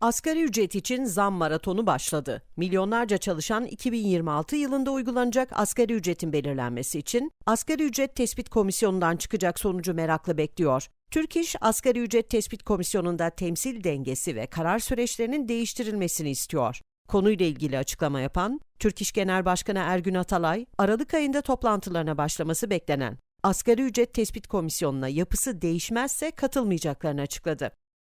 Asgari ücret için zam maratonu başladı. Milyonlarca çalışan 2026 yılında uygulanacak asgari ücretin belirlenmesi için Asgari Ücret Tespit Komisyonu'ndan çıkacak sonucu merakla bekliyor. Türk İş, Asgari Ücret Tespit Komisyonu'nda temsil dengesi ve karar süreçlerinin değiştirilmesini istiyor. Konuyla ilgili açıklama yapan Türk İş Genel Başkanı Ergün Atalay, Aralık ayında toplantılarına başlaması beklenen Asgari Ücret Tespit Komisyonu'na yapısı değişmezse katılmayacaklarını açıkladı.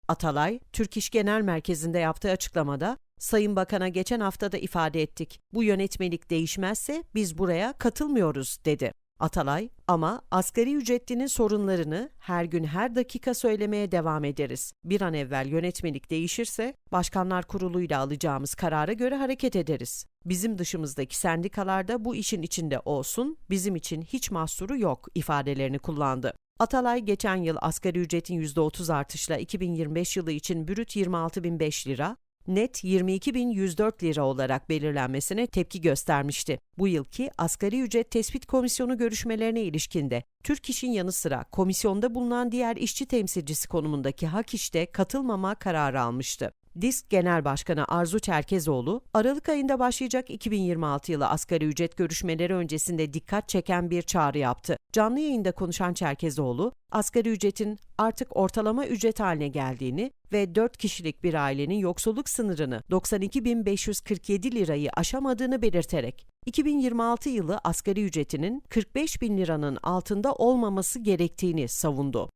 Atalay, Türk İş Genel Merkezi'nde yaptığı açıklamada, Sayın Bakan'a geçen haftada ifade ettik. Bu yönetmelik değişmezse biz buraya katılmıyoruz dedi. Atalay, ama asgari ücretlinin sorunlarını her gün her dakika söylemeye devam ederiz. Bir an evvel yönetmelik değişirse Başkanlar Kurulu'yla alacağımız karara göre hareket ederiz. Bizim dışımızdaki sendikalarda bu işin içinde olsun, bizim için hiç mahsuru yok ifadelerini kullandı. Atalay geçen yıl asgari ücretin %30 artışla 2025 yılı için brüt 26.005 lira, net 22.104 lira olarak belirlenmesine tepki göstermişti. Bu yılki Asgari Ücret Tespit Komisyonu görüşmelerine ilişkinde Türk İş'in yanı sıra komisyonda bulunan diğer işçi temsilcisi konumundaki Hak İş'te katılmama kararı almıştı. DİSK Genel Başkanı Arzu Çerkezoğlu, Aralık ayında başlayacak 2026 yılı asgari ücret görüşmeleri öncesinde dikkat çeken bir çağrı yaptı. Canlı yayında konuşan Çerkezoğlu, asgari ücretin artık ortalama ücret haline geldiğini ve 4 kişilik bir ailenin yoksulluk sınırını 92.547 lirayı aşamadığını belirterek 2026 yılı asgari ücretinin 45 bin liranın altında olmaması gerektiğini savundu.